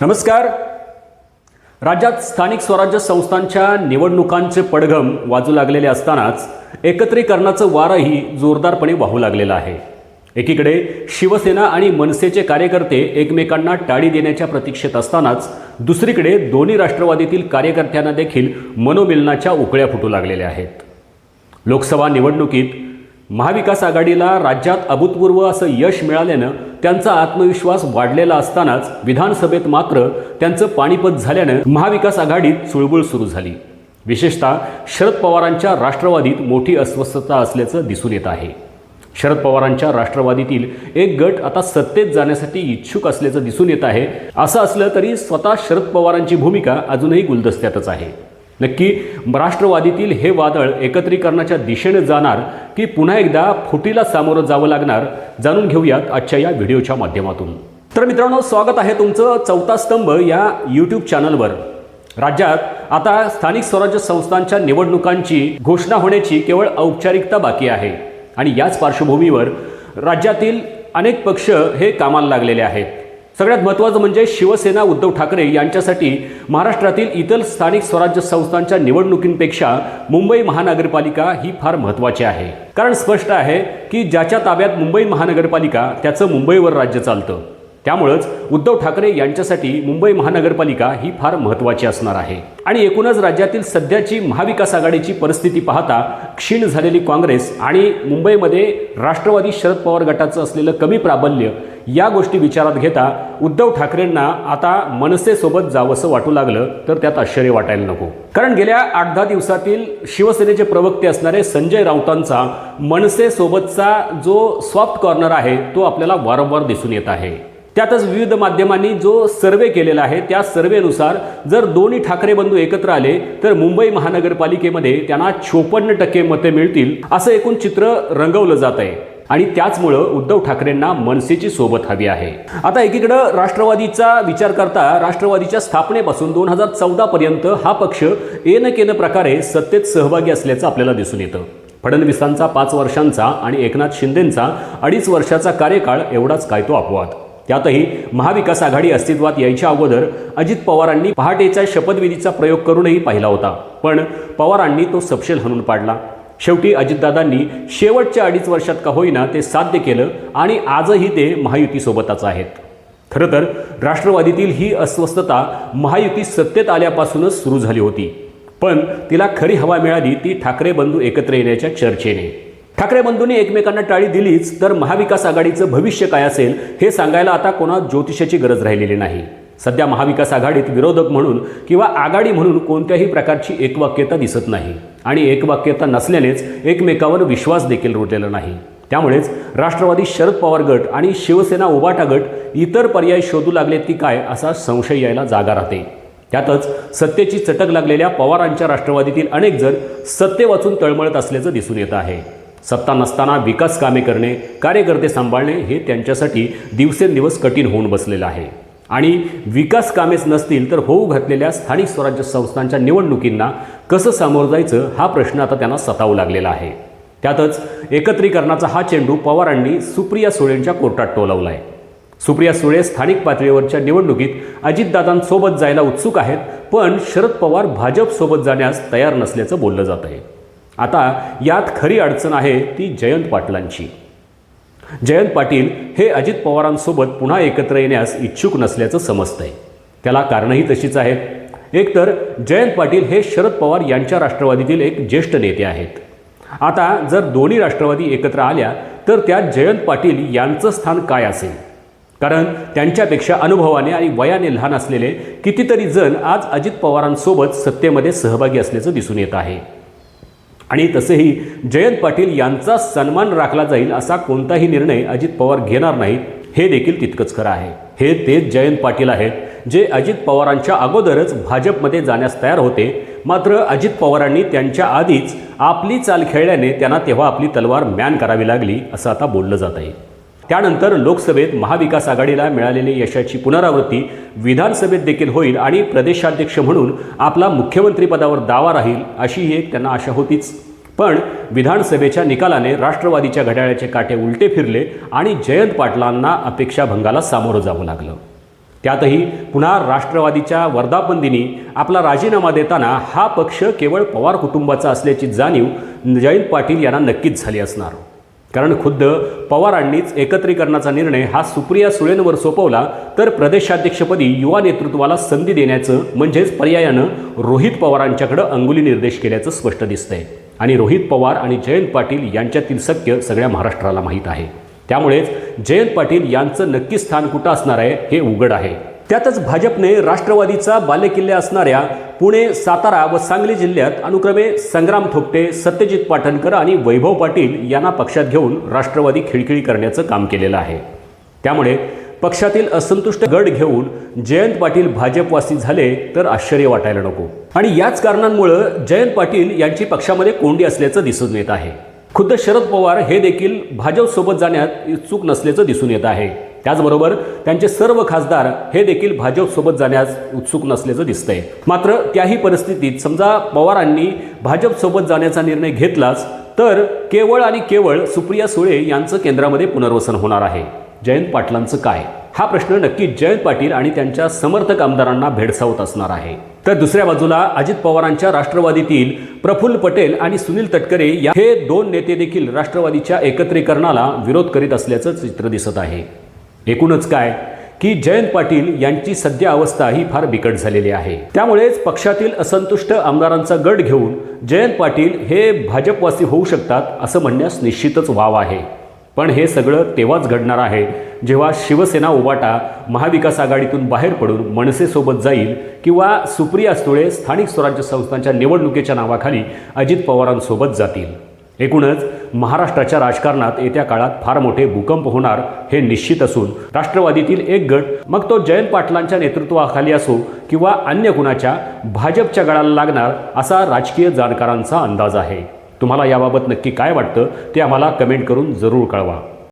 नमस्कार. राज्यात स्थानिक स्वराज्य संस्थांच्या निवडणुकांचे पडघम वाजू लागलेले असतानाच एकत्रीकरणाचं वारही जोरदारपणे वाहू लागलेलं आहे. एकीकडे शिवसेना आणि मनसेचे कार्यकर्ते एकमेकांना टाळी देण्याच्या प्रतीक्षेत असतानाच दुसरीकडे दोन्ही राष्ट्रवादीतील कार्यकर्त्यांना देखील मनोमिलनाच्या उकळ्या फुटू लागलेल्या आहेत. लोकसभा निवडणुकीत महाविकास आघाडीला राज्यात अभूतपूर्व असं यश मिळाल्यानं त्यांचा आत्मविश्वास वाढलेला असतानाच विधानसभेत मात्र त्यांचं पाणीपत झाल्यानं महाविकास आघाडीत चुळबुळ सुरू झाली. विशेषतः शरद पवारांच्या राष्ट्रवादीत मोठी अस्वस्थता असल्याचं दिसून येत आहे. शरद पवारांच्या राष्ट्रवादीतील एक गट आता सत्तेत जाण्यासाठी इच्छुक असल्याचं दिसून येत आहे. असं असलं तरी स्वतः शरद पवारांची भूमिका अजूनही गुलदस्त्यातच आहे. नक्की राष्ट्रवादीतील हे वादळ एकत्रीकरणाच्या दिशेने जाणार की पुन्हा एकदा फुटीला सामोरं जावं लागणार जाणून घेऊयात आजच्या या व्हिडिओच्या माध्यमातून. तर मित्रांनो स्वागत आहे तुमचं चौथा स्तंभ या यूट्यूब चॅनलवर राज्यात आता स्थानिक स्वराज्य संस्थांच्या निवडणुकांची घोषणा होण्याची केवळ औपचारिकता बाकी आहे. आणि याच पार्श्वभूमीवर राज्यातील अनेक पक्ष हे कामाला लागलेले आहेत. सगळ्यात महत्त्वाचं म्हणजे शिवसेना उद्धव ठाकरे यांच्यासाठी महाराष्ट्रातील इतर स्थानिक स्वराज्य संस्थांच्या निवडणुकींपेक्षा मुंबई महानगरपालिका ही फार महत्त्वाची आहे. कारण स्पष्ट आहे की ज्याच्या ताब्यात मुंबई महानगरपालिका त्याचं मुंबईवर राज्य चालतं. त्यामुळंच उद्धव ठाकरे यांच्यासाठी मुंबई महानगरपालिका ही फार महत्त्वाची असणार आहे. आणि एकूणच राज्यातील सध्याची महाविकास आघाडीची परिस्थिती पाहता क्षीण झालेली काँग्रेस आणि मुंबईमध्ये राष्ट्रवादी शरद पवार गटाचं असलेलं कमी प्राबल्य या गोष्टी विचारात घेता उद्धव ठाकरेंना आता मनसेसोबत जावंसं वाटू लागलं तर त्यात आश्चर्य वाटायला नको. कारण गेल्या आठ दहा दिवसातील शिवसेनेचे प्रवक्ते असणारे संजय राऊतांचा मनसेसोबतचा जो सॉफ्ट कॉर्नर आहे तो आपल्याला वारंवार दिसून येत आहे. त्यातच विविध माध्यमांनी जो सर्वे केलेला आहे त्या सर्वेनुसार जर दोन्ही ठाकरे बंधू एकत्र आले तर मुंबई महानगरपालिकेमध्ये त्यांना चोपन्न टक्के मते मिळतील असं एकूण चित्र रंगवलं जात आहे. आणि त्याचमुळं उद्धव ठाकरेंना मनसेची सोबत हवी आहे. आता एकीकडं राष्ट्रवादीचा विचार करता राष्ट्रवादीच्या स्थापनेपासून दोन हजार चौदा पर्यंत हा पक्ष एन केन प्रकारे सत्तेत सहभागी असल्याचं आपल्याला दिसून येतं. फडणवीसांचा पाच वर्षांचा आणि एकनाथ शिंदेंचा अडीच वर्षाचा कार्यकाळ एवढाच काय तो अपवाद. त्यातही महाविकास आघाडी अस्तित्वात यायच्या अगोदर अजित पवारांनी पहाटेचा शपथविधीचा प्रयोग करूनही पाहिला होता. पण पवारांनी तो सपशेल हणून पाडला. शेवटी अजितदादांनी शेवटच्या अडीच वर्षात का होईना ते साध्य केलं आणि आजही ते महायुतीसोबतच आहेत. खरं तर राष्ट्रवादीतील ही अस्वस्थता महायुती सत्तेत आल्यापासूनच सुरू झाली होती. पण तिला खरी हवा मिळाली ती ठाकरे बंधू एकत्र येण्याच्या चर्चेने. ठाकरे बंधूंनी एकमेकांना टाळी दिलीच तर महाविकास आघाडीचं भविष्य काय असेल हे सांगायला आता कोणा ज्योतिषाची गरज राहिलेली नाही. सध्या महाविकास आघाडीत विरोधक म्हणून किंवा आघाडी म्हणून कोणत्याही प्रकारची एकवाक्यता दिसत नाही. आणि एकवाक्यता नसल्यानेच एकमेकावर विश्वास देखील रुटलेला नाही. त्यामुळेच राष्ट्रवादी शरद पवार गट आणि शिवसेना उबाटा गट इतर पर्याय शोधू लागलेत की काय असा संशय यायला जागा राहते. त्यातच सत्तेची चटक लागलेल्या पवारांच्या राष्ट्रवादीतील अनेक जण सत्ते वाचून तळमळत असल्याचं दिसून येत आहे. सत्ता नसताना विकास कामे करणे कार्यकर्ते सांभाळणे हे त्यांच्यासाठी दिवसेंदिवस कठीण होऊन बसलेलं आहे. आणि विकास कामेच नसतील तर होऊ घातलेल्या स्थानिक स्वराज्य संस्थांच्या निवडणुकींना कसं सामोरं जायचं हा प्रश्न आता त्यांना सतावू लागलेला आहे. त्यातच एकत्रीकरणाचा हा चेंडू पवारांनी सुप्रिया सुळेंच्या कोर्टात टोलावला आहे सुप्रिया सुळे स्थानिक पातळीवरच्या निवडणुकीत अजितदादांसोबत जायला उत्सुक आहेत पण शरद पवार भाजपसोबत जाण्यास तयार नसल्याचं बोललं जात आहे आता यात खरी अडचण आहे ती जयंत पाटलांची. जयंत पाटील हे अजित पवारांसोबत पुन्हा एकत्र येण्यास इच्छुक नसल्याचं समजतंय. त्याला कारणंही तशीच आहेत. एकतर जयंत पाटील हे शरद पवार यांच्या राष्ट्रवादीतील एक ज्येष्ठ नेते आहेत. आता जर दोन्ही राष्ट्रवादी एकत्र आल्या तर त्यात जयंत पाटील यांचं स्थान काय असेल? कारण त्यांच्यापेक्षा अनुभवाने आणि वयाने लहान असलेले कितीतरी जण आज अजित पवारांसोबत सत्तेमध्ये सहभागी असल्याचं दिसून येत आहे. आणि तसेही जयंत पाटील यांचा सन्मान राखला जाईल असा कोणताही निर्णय अजित पवार घेणार नाहीत हे देखील तितकंच खरं आहे. हे तेच जयंत पाटील आहेत जे अजित पवारांच्या अगोदरच भाजपमध्ये जाण्यास तयार होते. मात्र अजित पवारांनी त्यांच्या आधीच आपली चाल खेळल्याने त्यांना तेव्हा आपली तलवार मॅन करावी लागली असं आता बोललं जात आहे त्यानंतर लोकसभेत महाविकास आघाडीला मिळालेली यशाची पुनरावृत्ती विधानसभेत देखील होईल आणि प्रदेशाध्यक्ष म्हणून आपला मुख्यमंत्रीपदावर दावा राहील अशी एक त्यांना आशा होतीच. पण विधानसभेच्या निकालाने राष्ट्रवादीच्या घड्याळाचे काटे उलटे फिरले आणि जयंत पाटलांना अपेक्षाभंगाला सामोरं जावं लागलं. त्यातही पुन्हा राष्ट्रवादीच्या वर्धापनदिनी आपला राजीनामा देताना हा पक्ष केवळ पवार कुटुंबाचा असल्याची जाणीव जयंत पाटील यांना नक्कीच झाली असणार. कारण खुद्द पवारांनीच एकत्रीकरणाचा निर्णय हा सुप्रिया सुळेंवर सोपवला तर प्रदेशाध्यक्षपदी युवा नेतृत्वाला संधी देण्याचं म्हणजेच पर्यायानं रोहित पवारांच्याकडं अंगुली निर्देश केल्याचं स्पष्ट दिसतंय. आणि रोहित पवार आणि जयंत पाटील यांच्यातील सत्य सगळ्या महाराष्ट्राला माहीत आहे. त्यामुळेच जयंत पाटील यांचं नक्की स्थान कुठं असणार आहे हे उघड आहे. त्यातच भाजपने राष्ट्रवादीचा बालेकिल्ले असणाऱ्या पुणे सातारा व सांगली जिल्ह्यात अनुक्रमे संग्राम थोपटे सत्यजित पाटणकर आणि वैभव पाटील यांना पक्षात घेऊन राष्ट्रवादी खिळखिळी करण्याचं काम केलेलं आहे. त्यामुळे पक्षातील असंतुष्ट गट घेऊन जयंत पाटील भाजपवासी झाले तर आश्चर्य वाटायला नको. आणि याच कारणांमुळं जयंत पाटील यांची पक्षामध्ये कोंडी असल्याचं दिसून येत आहे. खुद्द शरद पवार हे देखील भाजपसोबत जाण्यात इच्छुक नसल्याचं दिसून येत आहे. त्याचबरोबर त्यांचे सर्व खासदार हे देखील भाजपसोबत जाण्यास उत्सुक नसल्याचं दिसतंय. मात्र त्याही परिस्थितीत समजा पवारांनी भाजपसोबत जाण्याचा निर्णय घेतलाच तर केवळ आणि केवळ सुप्रिया सुळे यांचं केंद्रामध्ये पुनर्वसन होणार आहे. जयंत पाटलांचं काय? हा प्रश्न नक्की जयंत पाटील आणि त्यांच्या समर्थक आमदारांना भेडसावत असणार आहे. तर दुसऱ्या बाजूला अजित पवारांच्या राष्ट्रवादीतील प्रफुल्ल पटेल आणि सुनील तटकरे या हे दोन नेते देखील राष्ट्रवादीच्या एकत्रीकरणाला विरोध करीत असल्याचं चित्र दिसत आहे. एकूणच काय? की जयंत पाटील यांची सध्या अवस्था ही फार बिकट झालेली आहे. त्यामुळेच पक्षातील असंतुष्ट आमदारांचा गट घेऊन जयंत पाटील हे भाजपवासी होऊ शकतात असं म्हणण्यास निश्चितच वाव आहे. पण हे सगळं तेव्हाच घडणार आहे जेव्हा शिवसेना उबाटा महाविकास आघाडीतून बाहेर पडून मनसेसोबत जाईल किंवा सुप्रिया सुळे स्थानिक स्वराज्य संस्थांच्या निवडणुकीच्या नावाखाली अजित पवारांसोबत जातील. एकूणच महाराष्ट्राच्या राजकारणात येत्या काळात फार मोठे भूकंप होणार हे निश्चित असून राष्ट्रवादीतील एक गट मग तो जयंत पाटलांच्या नेतृत्वाखाली असो किंवा अन्य कुणाच्या भाजपच्या गळाला लागणार असा राजकीय जाणकारांचा अंदाज आहे. तुम्हाला याबाबत नक्की काय वाटतं ते आम्हाला कमेंट करून जरूर कळवा.